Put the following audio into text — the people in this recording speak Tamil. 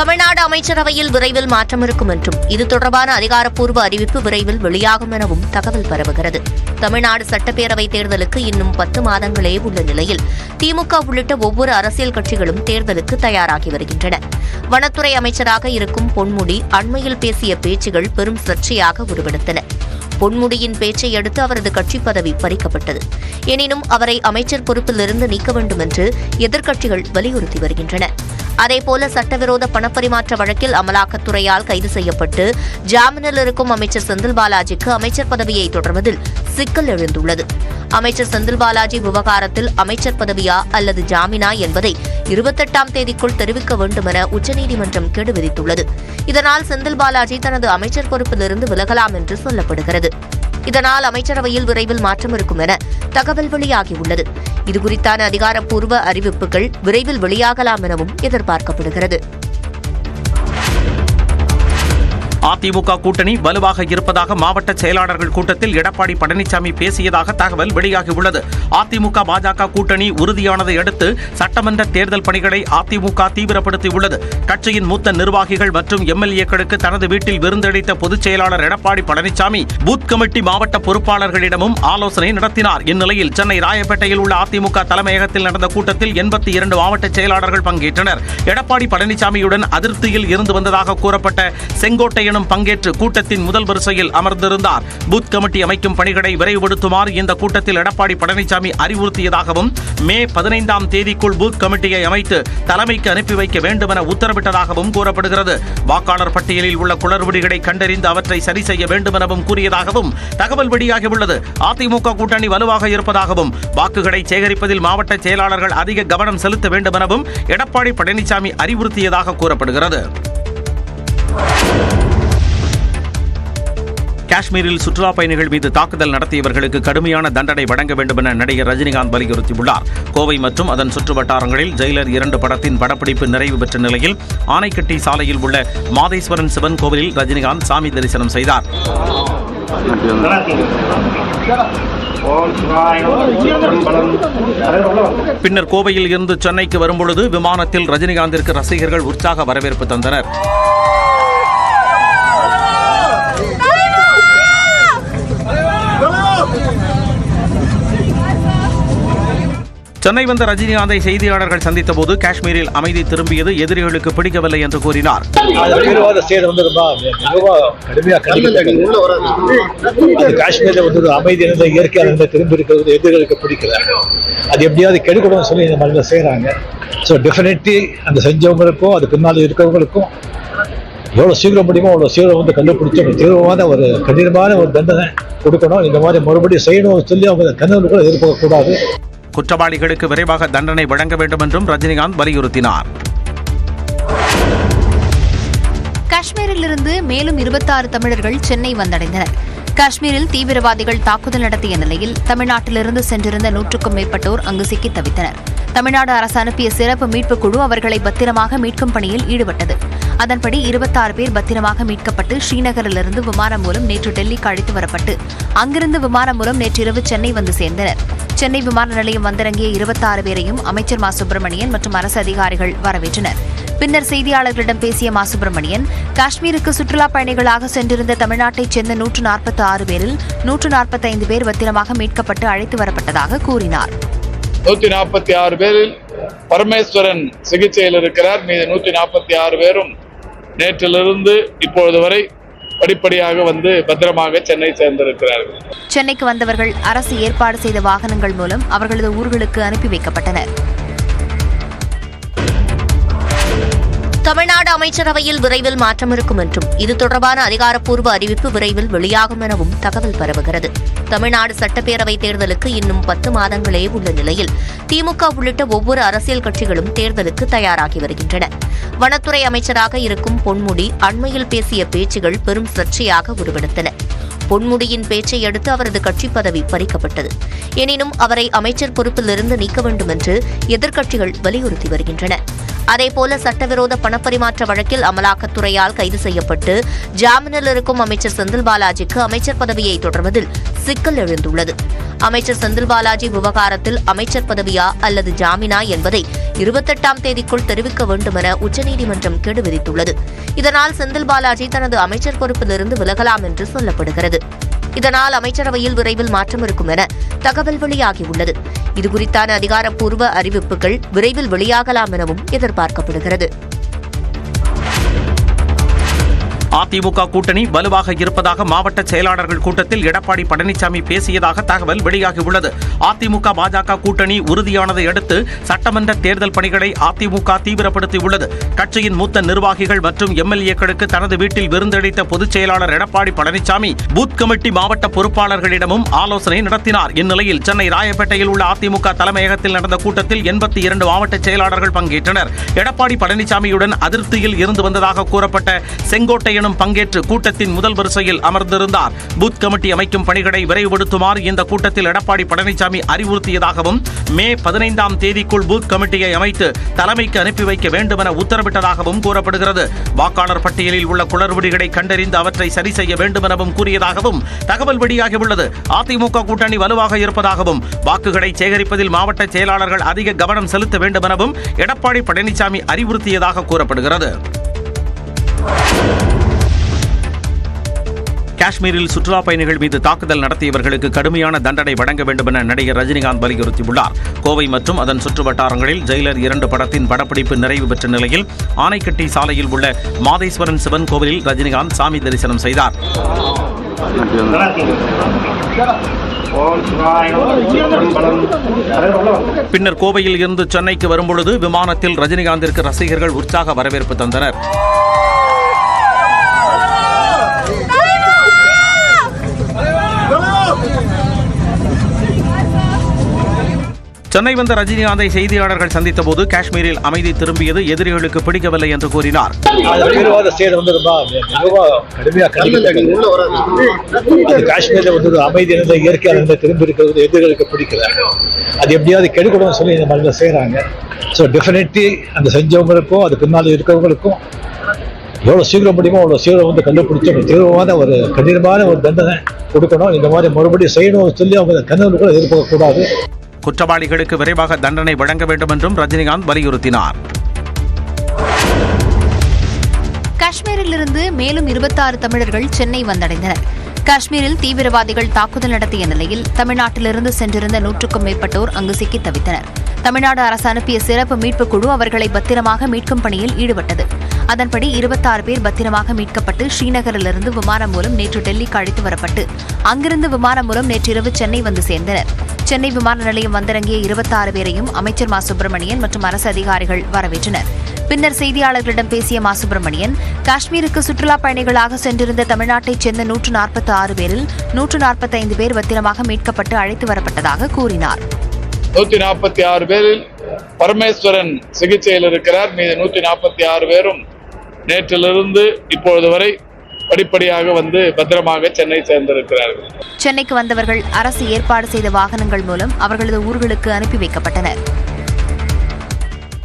தமிழ்நாடு அமைச்சரவையில் விரைவில் மாற்றம் இருக்கும் என்றும் இது தொடர்பான அதிகாரப்பூர்வ அறிவிப்பு விரைவில் வெளியாகும் எனவும் தகவல் பரவுகிறது. தமிழ்நாடு சட்டப்பேரவை தேர்தலுக்கு இன்னும் பத்து மாதங்களே உள்ள நிலையில் திமுக உள்ளிட்ட ஒவ்வொரு அரசியல் கட்சிகளும் தேர்தலுக்கு தயாராகி வருகின்றன. வனத்துறை அமைச்சராக இருக்கும் பொன்முடி அண்மையில் பேசிய பேச்சுகள் பெரும் சர்ச்சையாக உருவெடுத்தன. பொன்முடியின் பேச்சை அடுத்து அவரது கட்சி பதவி பறிக்கப்பட்டது. எனினும் அவரை அமைச்சர் பொறுப்பிலிருந்து நீக்க வேண்டும் என்று எதிர்க்கட்சிகள் வலியுறுத்தி வருகின்றன. அதேபோல சட்டவிரோத பணப்பரிமாற்ற வழக்கில் அமலாக்கத்துறையால் கைது செய்யப்பட்டு ஜாமீனில் இருக்கும் அமைச்சர் செந்தில் பாலாஜிக்கு அமைச்சர் பதவியை தொடர்வதில் சிக்கல் எழுந்துள்ளது. அமைச்சர் செந்தில் பாலாஜி விவகாரத்தில் அமைச்சர் பதவியா அல்லது ஜாமீனா என்பதை இருபத்தெட்டாம் தேதிக்குள் தெரிவிக்க வேண்டும் என உச்சநீதிமன்றம் கெடு விதித்துள்ளது. இதனால் செந்தில் பாலாஜி தனது அமைச்சர் பொறுப்பிலிருந்து விலகலாம் என்று சொல்லப்படுகிறது. இதனால் அமைச்சரவையில் விரைவில் மாற்றம் இருக்கும் என தகவல் வெளியாகியுள்ளது. இதுகுறித்தான அதிகாரப்பூர்வ அறிவிப்புகள் விரைவில் வெளியாகலாம் எனவும் எதிர்பார்க்கப்படுகிறது. அதிமுக கூட்டணி வலுவாக இருப்பதாக மாவட்ட செயலாளர்கள் கூட்டத்தில் எடப்பாடி பழனிசாமி பேசியதாக தகவல் வெளியாகியுள்ளது. அதிமுக பாஜக கூட்டணி உறுதியானதை அடுத்து சட்டமன்ற தேர்தல் பணிகளை அதிமுக தீவிரப்படுத்தியுள்ளது. கட்சியின் மூத்த நிர்வாகிகள் மற்றும் எம்எல்ஏக்களுக்கு தனது வீட்டில் விருந்தளித்த பொதுச் செயலாளர் எடப்பாடி பழனிசாமி பூத் கமிட்டி மாவட்ட பொறுப்பாளர்களிடமும் ஆலோசனை நடத்தினார். இந்நிலையில் சென்னை ராயப்பேட்டையில் உள்ள அதிமுக தலைமையகத்தில் நடந்த கூட்டத்தில் எண்பத்தி இரண்டு மாவட்ட செயலாளர்கள் பங்கேற்றனர். எடப்பாடி பழனிசாமியுடன் அதிருப்தியில் இருந்து வந்ததாக கூறப்பட்ட செங்கோட்டையனும் பங்கேற்று கூட்டத்தின் முதல் வரிசையில் அமர்ந்திருந்தார். பூத் கமிட்டி அமைக்கும் பணிகளை விரைவுபடுத்துமாறு இந்த கூட்டத்தில் எடப்பாடி பழனிசாமி அறிவுறுத்தியதாகவும் மே பதினைந்தாம் தேதிக்குள் பூத் கமிட்டியை அமைத்து தலைமைக்கு அனுப்பி வைக்க வேண்டும் என உத்தரவிட்டதாகவும் கூறப்படுகிறது. வாக்காளர் பட்டியலில் உள்ள குளறுபடிகளை கண்டறிந்து அவற்றை சரி செய்ய வேண்டும் எனவும் கூறியதாகவும் தகவல் வெளியாகியுள்ளது. அதிமுக கூட்டணி வலுவாக இருப்பதாகவும் வாக்குகளை சேகரிப்பதில் மாவட்ட செயலாளர்கள் அதிக கவனம் செலுத்த வேண்டும் எனவும் எடப்பாடி பழனிசாமி அறிவுறுத்தியதாக கூறப்படுகிறது. காஷ்மீரில் சுற்றுலா பயணிகள் மீது தாக்குதல் நடத்தியவர்களுக்கு கடுமையான தண்டனை வழங்க வேண்டும் என நடிகர் ரஜினிகாந்த் வலியுறுத்தியுள்ளார். கோவை மற்றும் அதன் சுற்று வட்டாரங்களில் ஜெயிலர் இரண்டு படத்தின் படப்பிடிப்பு நிறைவு பெற்ற நிலையில் ஆனைக்கட்டி சாலையில் உள்ள மாதேஸ்வரன் சிவன் கோவிலில் ரஜினிகாந்த் சாமி தரிசனம் செய்தார். பின்னர் கோவையில் இருந்து சென்னைக்கு வரும்பொழுது விமானத்தில் ரஜினிகாந்திற்கு ரசிகர்கள் உற்சாக வரவேற்பு தந்தனர். சென்னை வந்த ரஜினிகாந்தை செய்தியாளர்கள் சந்தித்த போது காஷ்மீரில் அமைதி திரும்பியது எதிரிகளுக்கு பிடிக்கவில்லை என்று கூறினார். தீவிரவாத வந்து காஷ்மீரில் வந்து அமைதி இருந்த இயற்கையாக திரும்பி இருக்கிறது எதிரிகளுக்கு பிடிக்கல. அது எப்படியாவது கெடுக்கணும்னு சொல்லி இந்த மாதிரி செய்கிறாங்க ஸோ டெஃபினெட்லி அந்த செஞ்சவங்களுக்கும் அது பின்னால் இருக்கிறவங்களுக்கும் எவ்வளோ சீக்கிரம் முடியுமோ அவ்வளோ சீக்கிரம் வந்து கண்டுபிடிச்சி ஒரு தீவிரமான ஒரு கடினமான ஒரு தண்டனை கொடுக்கணும். இந்த மாதிரி மறுபடியும் செய்யணும்னு சொல்லி அவங்க தண்டனை கூட எதிர்பார்க்கக்கூடாது. குற்றவாளிகளுக்கு விரைவாக தண்டனை வழங்க வேண்டும் என்றும் ரஜினிகாந்த் வலியுறுத்தினார். காஷ்மீரில் இருந்து மேலும் இருபத்தாறு தமிழர்கள் சென்னை வந்தடைந்தனர். காஷ்மீரில் தீவிரவாதிகள் தாக்குதல் நடத்திய நிலையில் தமிழ்நாட்டிலிருந்து சென்றிருந்த நூற்றுக்கும் மேற்பட்டோர் அங்கு சிக்கி தவித்தனர். தமிழ்நாடு அரசு அனுப்பிய சிறப்பு மீட்புக் குழு அவர்களை பத்திரமாக மீட்கும் பணியில் ஈடுபட்டது. அதன்படி இருபத்தாறு பேர் பத்திரமாக மீட்கப்பட்டு ஸ்ரீநகரிலிருந்து விமானம் மூலம் நேற்று டெல்லிக்கு அழைத்து வரப்பட்டு அங்கிருந்து விமானம் மூலம் நேற்றிரவு சென்னை வந்து சேர்ந்தனர். சென்னை விமான நிலையம் வந்திறங்கிய இருபத்தாறு பேரையும் அமைச்சர் மா. சுப்பிரமணியன் மற்றும் அரசு அதிகாரிகள் வரவேற்றனர். பின்னர் செய்தியாளர்களிடம் பேசிய மா. சுப்பிரமணியன் காஷ்மீருக்கு சுற்றுலாப் பயணிகளாக சென்றிருந்த தமிழ்நாட்டைச் சேர்ந்த நூற்று நாற்பத்தி ஆறு பேரில் நூற்று நாற்பத்தைந்து பேர் பத்திரமாக மீட்கப்பட்டு அழைத்து வரப்பட்டதாக கூறினார். நூத்தி நாற்பத்தி ஆறு பேரில் பரமேஸ்வரன் சிகிச்சையில் இருக்கிறார். மீது நூத்தி நாற்பத்தி ஆறு பேரும் நேற்றிலிருந்து இப்பொழுது வரை படிப்படியாக வந்து பத்திரமாக சென்னை சேர்ந்திருக்கிறார்கள். சென்னைக்கு வந்தவர்கள் அரசு ஏற்பாடு செய்த வாகனங்கள் மூலம் அவர்களது ஊர்களுக்கு அனுப்பி வைக்கப்பட்டனர். தமிழ்நாடு அமைச்சரவையில் விரைவில் மாற்றம் இருக்கும் என்றும் இது தொடர்பான அதிகாரப்பூர்வ அறிவிப்பு விரைவில் வெளியாகும் எனவும் தகவல் பரவுகிறது. தமிழ்நாடு சட்டப்பேரவை தேர்தலுக்கு இன்னும் பத்து மாதங்களே உள்ள நிலையில் திமுக உள்ளிட்ட ஒவ்வொரு அரசியல் கட்சிகளும் தேர்தலுக்கு தயாராகி வருகின்றன. வனத்துறை அமைச்சராக இருக்கும் பொன்முடி அண்மையில் பேசிய பேச்சுகள் பெரும் சர்ச்சையாக உருவெடுத்தன. பொன்முடியின் பேச்சை அடுத்து அவரது கட்சி பதவி பறிக்கப்பட்டது. எனினும் அவரை அமைச்சர் பொறுப்பிலிருந்து நீக்க வேண்டும் என்று எதிர்க்கட்சிகள் வலியுறுத்தி வருகின்றன. அதேபோல சட்டவிரோத பணப்பரிமாற்ற வழக்கில் அமலாக்கத்துறையால் கைது செய்யப்பட்டு ஜாமீனில் இருக்கும் அமைச்சர் செந்தில் பாலாஜிக்கு அமைச்சர் பதவியை தொடர்வதில் சிக்கல் எழுந்துள்ளது. அமைச்சர் செந்தில் பாலாஜி விவகாரத்தில் அமைச்சர் பதவியா அல்லது ஜாமீனா என்பதை இருபத்தெட்டாம் தேதிக்குள் தெரிவிக்க வேண்டும் என உச்சநீதிமன்றம் கெடு விதித்துள்ளது. இதனால் செந்தில் பாலாஜி தனது அமைச்சர் பொறுப்பிலிருந்து விலகலாம் என்று சொல்லப்படுகிறது. இதனால் அமைச்சரவையில் விரைவில் மாற்றம் இருக்கும் என தகவல் வெளியாகியுள்ளது. இதுகுறித்தான அதிகாரப்பூர்வ அறிவிப்புகள் விரைவில் வெளியாகலாம் எனவும் எதிர்பார்க்கப்படுகிறது. அதிமுக கூட்டணி வலுவாக இருப்பதாக மாவட்ட செயலாளர்கள் கூட்டத்தில் எடப்பாடி பழனிசாமி பேசியதாக தகவல் வெளியாகியுள்ளது. அதிமுக பாஜக கூட்டணி உறுதியானதை அடுத்து சட்டமன்ற தேர்தல் பணிகளை அதிமுக தீவிரப்படுத்தியுள்ளது. கட்சியின் மூத்த நிர்வாகிகள் மற்றும் எம்எல்ஏக்களுக்கு தனது வீட்டில் விருந்தளித்த பொதுச் செயலாளர் எடப்பாடி பழனிசாமி பூத் கமிட்டி மாவட்ட பொறுப்பாளர்களிடமும் ஆலோசனை நடத்தினார். இந்நிலையில் சென்னை ராயப்பேட்டையில் உள்ள அதிமுக தலைமையகத்தில் நடந்த கூட்டத்தில் எண்பத்தி இரண்டு மாவட்ட செயலாளர்கள் பங்கேற்றனர். எடப்பாடி பழனிசாமியுடன் அதிருப்தியில் இருந்து வந்ததாக கூறப்பட்ட நாராயணும் பங்கேற்று கூட்டத்தின் முதல் வரிசையில் அமர்ந்திருந்தார். பூத் கமிட்டி அமைக்கும் பணிகளை விரைவுபடுத்துமாறு இந்த கூட்டத்தில் எடப்பாடி பழனிசாமி அறிவுறுத்தியதாகவும் மே பதினைந்தாம் தேதிக்குள் பூத் கமிட்டியை அமைத்து தலைமைக்கு அனுப்பி வைக்க வேண்டும் என உத்தரவிட்டதாகவும் கூறப்படுகிறது. வாக்காளர் பட்டியலில் உள்ள குளறுபடிகளை கண்டறிந்து அவற்றை சரி செய்ய வேண்டும் எனவும் கூறியதாகவும் தகவல் வெளியாகியுள்ளது. அதிமுக கூட்டணி வலுவாக இருப்பதாகவும் வாக்குகளை சேகரிப்பதில் மாவட்ட செயலாளர்கள் அதிக கவனம் செலுத்த வேண்டும் எனவும் எடப்பாடி பழனிசாமி அறிவுறுத்தியதாக கூறப்படுகிறது. காஷ்மீரில் சுற்றுலா பயணிகள் மீது தாக்குதல் நடத்தியவர்களுக்கு கடுமையான தண்டனை வழங்க வேண்டும் என நடிகர் ரஜினிகாந்த் வலியுறுத்தியுள்ளார். கோவை மற்றும் அதன் சுற்று வட்டாரங்களில் ஜெயிலர் இரண்டு படத்தின் படப்பிடிப்பு நிறைவு பெற்ற நிலையில் ஆனைக்கட்டி சாலையில் உள்ள மாதேஸ்வரன் சிவன் கோவிலில் ரஜினிகாந்த் சாமி தரிசனம் செய்தார். பின்னர் கோவையில் இருந்து சென்னைக்கு வரும்பொழுது விமானத்தில் ரஜினிகாந்திற்கு ரசிகர்கள் உற்சாக வரவேற்பு தந்தனர். சென்னை வந்த ரஜினிகாந்தை செய்தியாளர்கள் சந்தித்த போது காஷ்மீரில் அமைதி திரும்பியது எதிரிகளுக்கு பிடிக்கவில்லை என்று கூறினார். காஷ்மீர்ல வந்து அமைதி இருந்த இயற்கையான இருந்த திரும்பி இருக்கிறது எதிரிகளுக்கு பிடிக்கல. அது எப்படியாவது கெடுக்கணும்னு சொல்லி இந்த மாதிரி செய்கிறாங்க ஸோ டெஃபினெட்லி அந்த செஞ்சவங்களுக்கும் அது பின்னால் இருக்கிறவங்களுக்கும் எவ்வளோ சீக்கிரம் முடியுமோ அவ்வளோ சீக்கிரம் வந்து கண்டுபிடிச்சி ஒரு தீவிரமான ஒரு கடினமான ஒரு தண்டனை கொடுக்கணும். இந்த மாதிரி மறுபடியும் செய்யணும்னு சொல்லி அவங்க கனவு கூட எதிர்பார்க்கக்கூடாது. குற்றவாளிகளுக்கு விரைவாக தண்டனை வழங்க வேண்டும் என்றும் ரஜினிகாந்த் வலியுறுத்தினார். காஷ்மீரில் இருந்து மேலும் இருபத்தாறு தமிழர்கள் சென்னை வந்தடைந்தனர். காஷ்மீரில் தீவிரவாதிகள் தாக்குதல் நடத்திய நிலையில் தமிழ்நாட்டிலிருந்து சென்றிருந்த நூற்றுக்கும் மேற்பட்டோர் அங்கு சிக்கி தவித்தனர். தமிழ்நாடு அரசு அனுப்பிய சிறப்பு மீட்புக் குழு அவர்களை பத்திரமாக மீட்கும் பணியில் ஈடுபட்டது. அதன்படி இருபத்தாறு பேர் பத்திரமாக மீட்கப்பட்டு ஸ்ரீநகரிலிருந்து விமானம் மூலம் நேற்று டெல்லிக்கு அழைத்து வரப்பட்டு அங்கிருந்து விமானம் மூலம் நேற்றிரவு சென்னை வந்து சேர்ந்தனர். சென்னை விமான நிலையம் வந்திறங்கிய இருபத்தாறு பேரையும் அமைச்சர் மா சுப்பிரமணியன் மற்றும் அரசு அதிகாரிகள் வரவேற்றனர். பின்னர் செய்தியாளர்களிடம் பேசிய மா சுப்பிரமணியன் காஷ்மீருக்கு சுற்றுலா பயணிகளாக சென்றிருந்த தமிழ்நாட்டைச் சேர்ந்த நூற்று நாற்பத்தி ஆறு பேரில் நூற்று நாற்பத்தைந்து பேர் பத்திரமாக மீட்கப்பட்டு அழைத்து வரப்பட்டதாக கூறினார். நூத்தி நாற்பத்தி ஆறு பேரில் பரமேஸ்வரன் சிகிச்சையில் இருக்கிறார். மீது நூத்தி நாற்பத்தி ஆறு பேரும் நேற்றிலிருந்து இப்பொழுது வரை படிப்படியாக வந்து பத்திரமாக சென்னை சேர்ந்திருக்கிறார்கள். சென்னைக்கு வந்தவர்கள் அரசு ஏற்பாடு செய்த வாகனங்கள் மூலம் அவர்களது ஊர்களுக்கு அனுப்பி வைக்கப்பட்டனர்.